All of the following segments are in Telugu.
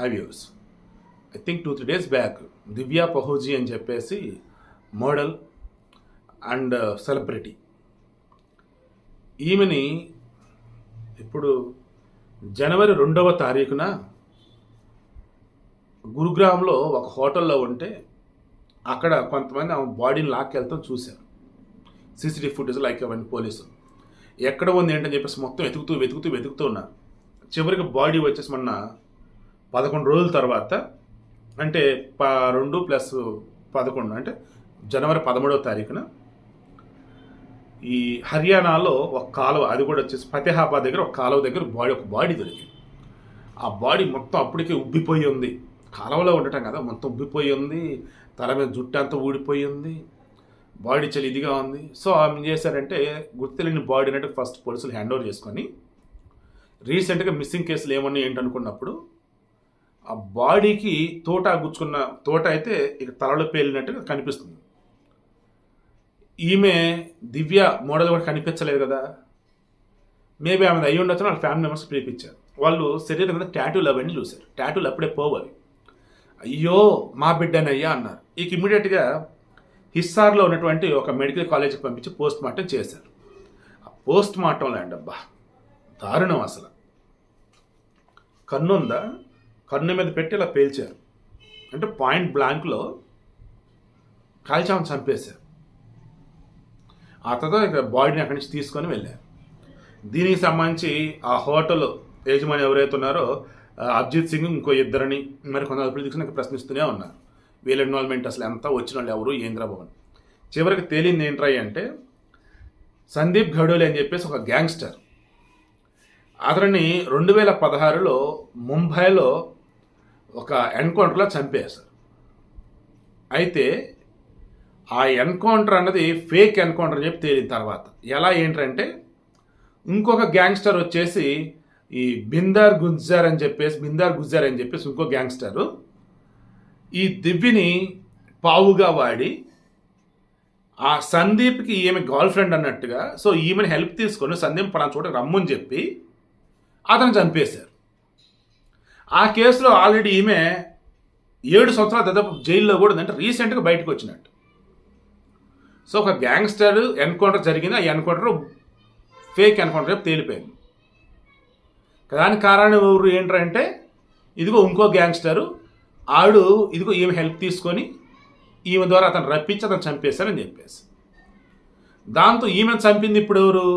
Hi views I think two three days back Divya పహోజీ అని చెప్పేసి మోడల్ అండ్ సెలబ్రిటీ ఈమెని ఇప్పుడు జనవరి రెండవ తారీఖున గురుగ్రామ్లో ఒక హోటల్లో ఉంటే అక్కడ కొంతమంది ఆమె బాడీని లాక్కెళ్తాం చూశారు. సీసీటీవీ ఫుటేజ్ లైక్ అవన్నీ పోలీసు. ఎక్కడ ఉంది ఏంటని చెప్పేసి మొత్తం వెతుకుతూ వెతుకుతూ వెతుకుతూ ఉన్నారు. చివరికి బాడీ వచ్చేసి మొన్న పదకొండు రోజుల తర్వాత అంటే ప రెండు ప్లస్ పదకొండు అంటే జనవరి పదమూడవ తారీఖున ఈ హర్యానాలో ఒక కాలువ అది కూడా వచ్చేసి ఫతేహాబాద్ దగ్గర ఒక కాలువ దగ్గర బాడీ ఒక బాడీ దొరికింది. ఆ బాడీ మొత్తం అప్పటికే ఉబ్బిపోయి ఉంది. కాలువలో ఉండటం కదా మొత్తం ఉబ్బిపోయి ఉంది. తల మీద జుట్టు అంతా ఊడిపోయి ఉంది. బాడీ చాలా ఇదిగా ఉంది. సో ఆమె చేశారంటే గుర్తులేని బాడీ అంటే ఫస్ట్ పోలీసులు హ్యాండ్ ఓవర్ చేసుకొని రీసెంట్గా మిస్సింగ్ కేసులు ఏమన్నా ఏంటనుకున్నప్పుడు ఆ బాడీకి తోట గుచ్చుకున్న తోట అయితే ఇక తలలో పేలినట్టుగా కనిపిస్తుంది. ఈమె దివ్య మోడల్ కూడా కనిపించలేదు కదా. మేబీ ఆమె అయ్యి ఉండొచ్చు వాళ్ళ ఫ్యామిలీ మెంబర్స్ పిలిపించారు. వాళ్ళు శరీరం మీద ట్యాటూలు అవన్నీ చూశారు. ట్యాటూలు అప్పుడే పోవాలి అయ్యో మా బిడ్డనయ్యా అన్నారు. ఇక ఇమీడియట్గా హిస్సార్లో ఉన్నటువంటి ఒక మెడికల్ కాలేజీకి పంపించి పోస్ట్ మార్టం చేశారు. ఆ పోస్ట్ మార్టంలో అండి అబ్బా దారుణం అసలు. కన్నుందా? కన్ను మీద పెట్టి ఇలా పేల్చారు. అంటే పాయింట్ బ్లాంక్లో కాల్చామని చంపేశారు. ఆ తర్వాత ఇక బాడీని అక్కడి నుంచి తీసుకొని వెళ్ళారు. దీనికి సంబంధించి ఆ హోటల్ యజమాని ఎవరైతే ఉన్నారో ఆ, అభిజిత్ సింగ్ ఇంకో ఇద్దరిని మరి కొంత అదుపులు తీసుకుని ప్రశ్నిస్తూనే ఉన్నారు. వీళ్ళ ఇన్వాల్వ్మెంట్ అసలు ఎంత వచ్చిన వాళ్ళు ఎవరు ఏంద్రా భవన్ చివరికి తేలింది ఏంట్రా అంటే సందీప్ ఘడోలి అని చెప్పేసి ఒక గ్యాంగ్స్టర్. అతనిని రెండు వేల పదహారులో ముంబైలో ఒక ఎన్కౌంటర్లో చంపేశారు. అయితే ఆ ఎన్కౌంటర్ అన్నది ఫేక్ ఎన్కౌంటర్ అని చెప్పి తేలిన తర్వాత ఎలా ఏంటంటే ఇంకొక గ్యాంగ్స్టర్ వచ్చేసి ఈ బిందార్ గుజ్జార్ అని చెప్పేసి బిందార్ గుజ్జార్ అని చెప్పేసి ఇంకో గ్యాంగ్స్టరు ఈ దివ్యని పావుగా వాడి ఆ సందీప్కి ఈమె గర్ల్ ఫ్రెండ్ అన్నట్టుగా సో ఈమెను హెల్ప్ తీసుకొని సందీప్ పలానా చోట రమ్మని చెప్పి అతను చంపేశారు. ఆ కేసులో ఆల్రెడీ ఈమె ఏడు సంవత్సరాల దాదాపు జైల్లో కూడా ఉందంటే రీసెంట్గా బయటకు వచ్చినట్టు. సో ఒక గ్యాంగ్స్టర్ ఎన్కౌంటర్ జరిగింది ఆ ఎన్కౌంటర్ ఫేక్ ఎన్కౌంటర్ రేపు తేలిపోయింది. దానికి కారణం ఎవరు ఏంటంటే ఇదిగో ఇంకో గ్యాంగ్స్టరు ఆడు ఇదిగో ఈమె హెల్ప్ తీసుకొని ఈమె ద్వారా అతను రప్పించి అతను చంపేశారని చెప్పేసి. దాంతో ఈమెను చంపింది ఇప్పుడు ఎవరు?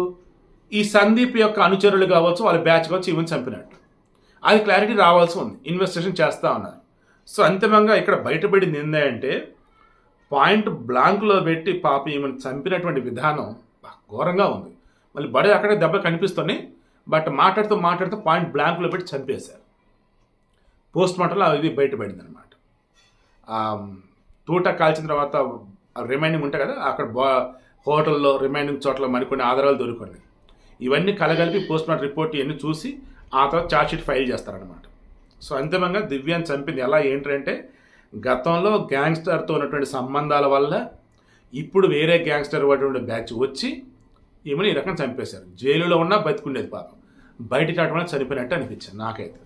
ఈ సందీప్ యొక్క అనుచరులు కావచ్చు వాళ్ళ బ్యాచ్ కావచ్చు ఈమెను చంపినట్టు. అది క్లారిటీ రావాల్సి ఉంది. ఇన్వెస్టిగేషన్ చేస్తూ ఉన్నారు సో అంతిమంగా ఇక్కడ బయటపడింది ఏంటంటే పాయింట్ బ్లాంక్లో పెట్టి పాప ఈమెను చంపినటువంటి విధానం ఘోరంగా ఉంది. మళ్ళీ బడి అక్కడే దెబ్బ కనిపిస్తుంది. బట్ మాట్లాడుతూ మాట్లాడుతూ పాయింట్ బ్లాంక్లో పెట్టి చంపేశారు. పోస్ట్ మార్టంలో ఇది బయటపడింది అనమాట తూట కాల్చిన తర్వాత రిమైనింగ్ ఉంటాయి కదా అక్కడ బా హోటల్లో రిమైండింగ్ చోట్ల మరికొన్ని ఆధారాలు దొరుకున్నాయి. ఇవన్నీ కలగలిపి పోస్ట్ మార్టం రిపోర్ట్ ఇవన్నీ చూసి ఆ తర్వాత ఛార్జ్షీట్ ఫైల్ చేస్తారనమాట సో అంతిమంగా దివ్యాన్ని చంపింది ఎలా ఏంటంటే గతంలో గ్యాంగ్స్టర్తో ఉన్నటువంటి సంబంధాల వల్ల ఇప్పుడు వేరే గ్యాంగ్స్టర్ అటువంటి బ్యాచ్ వచ్చి ఈమెను ఈ రకం చంపేశారు. జైలులో ఉన్నా బతికుండేది పాపం. బయటికి రావడం వల్ల చనిపోయినట్టు అనిపించింది నాకైతే.